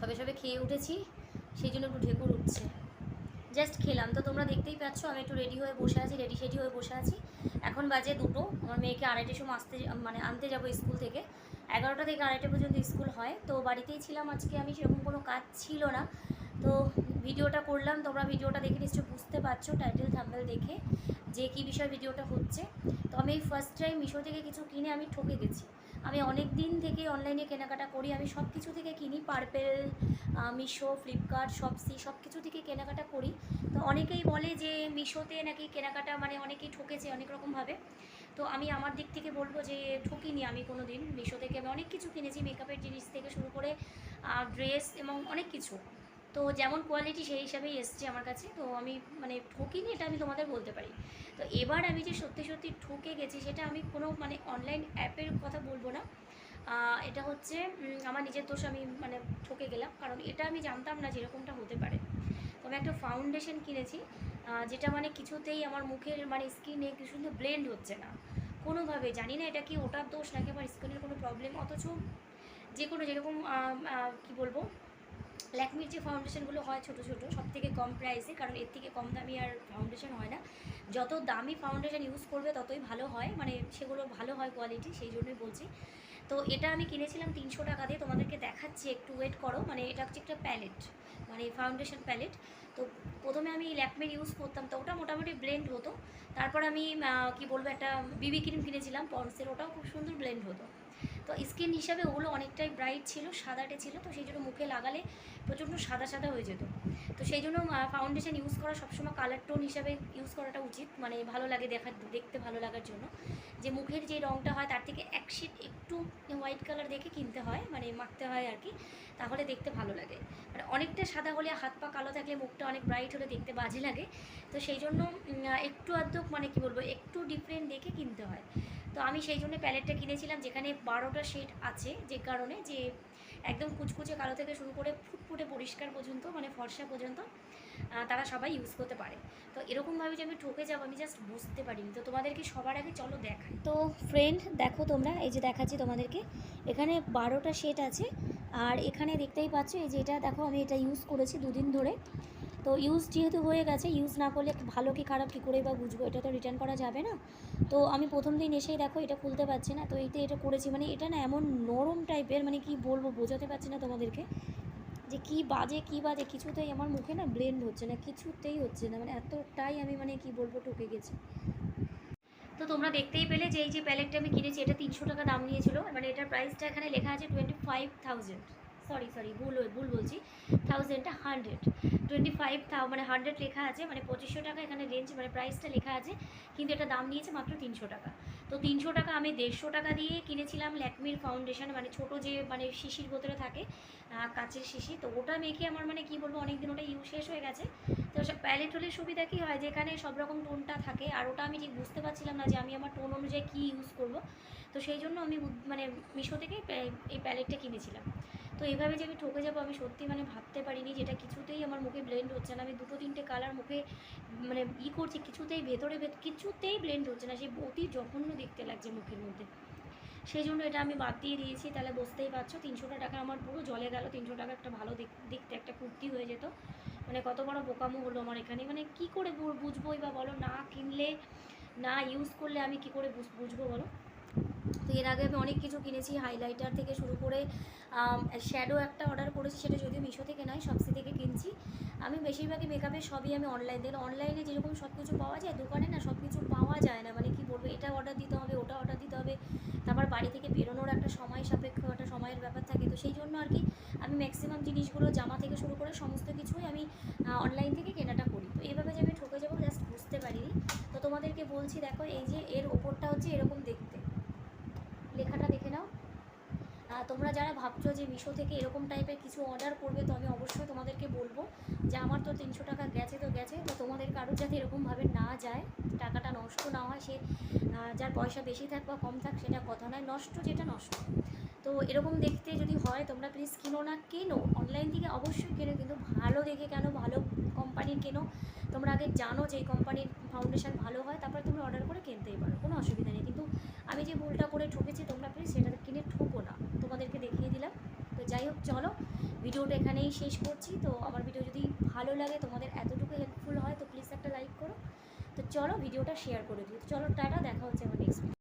সবে সবে খেয়ে উঠেছি, সেই জন্য একটু ঢেকুর উঠছে। জাস্ট খেলাম। তো তোমরা দেখতেই পাচ্ছ, আমি একটু রেডি হয়ে বসে আছি রেডি সেডি হয়ে বসে আছি। এখন বাজে দুটো। আমার মেয়েকে আড়াইটের সময় আসতে মানে আনতে যাব স্কুল থেকে। এগারোটা থেকে আড়াইটা পর্যন্ত স্কুল হয়। তো বাড়িতেই ছিলাম আজকে আমি, সেরকম কোনো কাজ ছিল না। তো ভিডিওটা করলাম। তোমরা ভিডিওটা দেখে নিশ্চয়ই বুঝতে পারছ টাইটেল থাম্বেল দেখে যে কী বিষয় ভিডিওটা হচ্ছে। তো আমি ফার্স্ট টাইম মিশো থেকে কিছু কিনে আমি ঠকে গেছি। আমি অনেক দিন থেকে অনলাইনে কেনাকাটা করি। আমি সব কিছু থেকে কিনি। পার্পেল মিশো ফ্লিপকার্ট শপসি সব কিছু থেকে কেনাকাটা করি। তো অনেকেই বলে যে মিশোতে নাকি কেনাকাটা মানে অনেকেই ঠকেছে অনেক রকমভাবে তো আমি আমার দিক থেকে বলব যে ঠকিনি আমি কোনো দিন মিশো থেকে আমি অনেক কিছু কিনেছি মেকআপের জিনিস থেকে শুরু করে ড্রেস এবং অনেক কিছু। তো যেমন কোয়ালিটি সেই হিসাবেই এসছে আমার কাছে। তো আমি মানে ঠকিনি এটা আমি তোমাদের বলতে পারি। তো এবার আমি যে সত্যি সত্যি ঠকে গেছি সেটা আমি কোনো মানে অনলাইন অ্যাপের কথা এটা হচ্ছে আমার নিজের দোষ আমি মানে ঠকে গেলাম। কারণ এটা আমি জানতাম না যেরকমটা হতে পারে। তো আমি একটা ফাউন্ডেশন কিনেছি যেটা মানে কিছুতেই আমার মুখের মানে স্কিনে কিছু ব্লেন্ড হচ্ছে না। কোনোভাবে, জানি না এটা কি ওটার দোষ নাকি আমার স্কিনের কোনো প্রবলেম অথচ যে কোনো যেরকম কি বলব ল্যাকমির যে ফাউন্ডেশনগুলো হয় ছোটো ছোটো সব থেকে কম প্রাইসে কারণ এর থেকে কম দামি আর ফাউন্ডেশন হয় না। যত দামি ফাউন্ডেশন ইউজ করবে, ততই ভালো হয় মানে সেগুলো ভালো হয় কোয়ালিটি সেই জন্যই বলছি। তো এটা আমি কিনেছিলাম তিনশো টাকা দিয়ে, তোমাদেরকে দেখাচ্ছি, একটু ওয়েট করো মানে এটা হচ্ছে একটা প্যালেট মানে ফাউন্ডেশন প্যালেট তো প্রথমে আমি ল্যাকমির ইউজ করতাম, তো ওটা মোটামুটি ব্লেন্ড হতো। তারপর আমি কি বলব, একটা বিবি ক্রিম কিনেছিলাম পন্সের ওটাও খুব সুন্দর ব্লেন্ড হতো। তো স্কিন হিসাবে ওগুলো অনেকটাই ব্রাইট ছিল, সাদাটে ছিল, তো সেই জন্য মুখে লাগালে প্রচণ্ড সাদা সাদা হয়ে যেত। তো সেই জন্য ফাউন্ডেশন ইউজ করা সবসময় কালার টোন হিসাবে ইউজ করাটা উচিত মানে ভালো লাগে দেখার দেখতে ভালো লাগার জন্য। যে মুখের যে রঙটা হয় তার থেকে এক শেড একটু হোয়াইট কালার দেখে কিনতে হয় মানে মাখতে হয় আর কি, তাহলে দেখতে ভালো লাগে। মানে অনেকটা সাদা হলে হাত পা কালো থাকলে মুখটা অনেক ব্রাইট হলে দেখতে বাজে লাগে। তো সেই জন্য একটু আধটু মানে কি বলব, একটু ডিফারেন্ট দেখে কিনতে হয়। তো আমি সেই জন্য প্যালেটটা কিনেছিলাম, যেখানে বারোটা শেড আছে, যে কারণে যে একদম কুচকুচে কালো থেকে শুরু করে ফুটফুটে পরিষ্কার পর্যন্ত মানে ফর্সা পর্যন্ত তারা সবাই ইউজ করতে পারে। তো এরকমভাবে যে আমি ঠকে যাব, আমি জাস্ট বুঝতে পারিনি। তো তোমাদেরকে সবার আগে চলো দেখাই। তো ফ্রেন্ড দেখো তোমরা, এই যে দেখাচ্ছি তোমাদেরকে। এখানে বারোটা সেট আছে, আর এখানে দেখতেই পাচ্ছ, এই যে এটা, দেখো আমি এটা ইউজ করেছি দুদিন ধরে। তো ইউজ যেহেতু হয়ে গেছে ইউজ না করলে ভালো কি খারাপ কী করে বা বুঝব, এটা তো রিটার্ন করা যাবে না। তো আমি প্রথম দিন এসেই দেখো এটা খুলতে পারছি না, তো এইটা, এটা করেছি। মানে এটা না এমন নরম টাইপের মানে কি বলব বোঝাতে পারছি না তোমাদেরকে, যে কি বাজে কি বাজে, কিছুতেই আমার মুখে না ব্লেন্ড হচ্ছে না, কিছুতেই হচ্ছে না। মানে এতটাই আমি মানে কি বলব ঠকে গেছি। তো তোমরা দেখতেই পেলে যে এই যে প্যালেটটা আমি কিনেছি, এটা তিনশো টাকা দাম নিয়েছিল। মানে এটার প্রাইসটা এখানে লেখা আছে twenty five thousand sorry sorry ভুল ভুল বলছি। থাউজেন্ডটা হান্ড্রেড টোয়েন্টি ফাইভ থাউ মানে হান্ড্রেড লেখা আছে মানে পঁচিশশো টাকা এখানে রেঞ্জ মানে প্রাইসটা লেখা আছে, কিন্তু এটা দাম নিয়েছে মাত্র তিনশো টাকা। তো তিনশো টাকা আমি দেড়শো টাকা দিয়ে কিনেছিলাম ল্যাকমির ফাউন্ডেশন মানে ছোট যে মানে শিশির বোতলে থাকে কাচের শিশি তো ওটা মেখে আমার মানে কি বলব অনেক দিন ওটা ইউজ শেষ হয়ে গেছে। তো প্যালেট হলে সুবিধা কী হয়? যেখানে সব রকম টোনটা থাকে, আর ওটা আমি ঠিক বুঝতে পারছিলাম না যে আমি আমার টোন অনুযায়ী কী ইউজ করব। তো সেই জন্য আমি মানে মিশো থেকে এই প্যালেটটা কিনেছিলাম। তো এইভাবে যে আমি ঠকে যাব, আমি সত্যি মানে ভাবতে পারিনি যেটা কিছুতেই আমার মুখে ব্লেন্ড হচ্ছে না। আমি দুটো তিনটে কালার মুখে মানে ই করছি, কিছুতেই ভেতরে ভেত, কিছুতেই ব্লেন্ড হচ্ছে না। সেই অতি জঘন্য দেখতে লাগছে মুখের মধ্যে। সেই জন্য এটা আমি বাদ দিয়ে দিয়েছি। তাহলে বুঝতেই পারছ, তিনশোটা টাকা আমার পুরো জলে গেল। তিনশো টাকা একটা ভালো দেখ- দেখতে একটা কুর্তি হয়ে যেত। মানে কত বড় বোকামো হলো আমার এখানে। মানে কি করে বুঝবোই বা বলো? না কিনলে, না ইউজ করলে আমি কি করে বুঝ- বুঝব বলো? তো এর আগে আমি অনেক কিছু কিনেছি হাইলাইটার থেকে শুরু করে শ্যাডো একটা অর্ডার করেছি, সেটা যদিও মিশো থেকে নয় সবসি থেকে কিনছি। আমি বেশিরভাগই মেকআপের সবই আমি অনলাইন দিই অনলাইনে যেরকম সব কিছু পাওয়া যায়, দোকানে না সব কিছু পাওয়া যায় না মানে কি বলব, এটা অর্ডার দিতে হবে, ওটা অর্ডার দিতে হবে, তারপর বাড়ি থেকে বেরোনোর একটা সময় সাপেক্ষ একটা সময়ের ব্যাপার থাকে, তো সেই জন্য আর কি আমি ম্যাক্সিমাম জিনিসগুলো জামা থেকে শুরু করে সমস্ত কিছুই আমি অনলাইন থেকে কেনাটা করি। তো এইভাবে যে আমি ঠকে যাব জাস্ট বুঝতে পারিনি। তো তোমাদেরকে বলছি, দেখো, এই যে এর ওপরটা হচ্ছে এরকম দেখতে। লেখাটা দেখে নাও। তোমরা যারা ভাবছ যে মিশো থেকে এরকম টাইপের কিছু অর্ডার করবে, তো আমি অবশ্যই তোমাদেরকে বলব যে আমার তো তিনশো টাকা গেছে তো গেছে, তো তোমাদের কারোর যাতে এরকমভাবে না যায়, টাকাটা নষ্ট না হয়, সে যার পয়সা বেশি থাক বা কম থাক, সেটা কথা নয়, নষ্ট যেটা নষ্ট। তো এরকম দেখতে যদি হয়, তোমরা প্লিজ কিনো না, কেনো। অনলাইন থেকে অবশ্যই কেনো, কিন্তু ভালো দেখে কেন, ভালো কোম্পানির কেনো। তোমরা আগে জানো যে এই কোম্পানির ফাউন্ডেশন ভালো হয়, তারপরে তোমরা অর্ডার করে কিনতেই পারো, কোনো অসুবিধা নেই। কিন্তু আমি যে ভুলটা করে ঠকেছি, তোমরা প্লিজ সেটা কিনে ঠকো না। তোমাদেরকে দেখিয়ে দিলাম। তো যাই হোক, চলো, ভিডিওটা এখানেই শেষ করছি। তো আমার ভিডিও যদি ভালো লাগে, তোমাদের এতটুকু হেল্পফুল হয়, তো প্লিজ একটা লাইক করো। তো চলো, ভিডিওটা শেয়ার করে দিও। চলো, টাটা, দেখা হচ্ছে আমার নেক্সট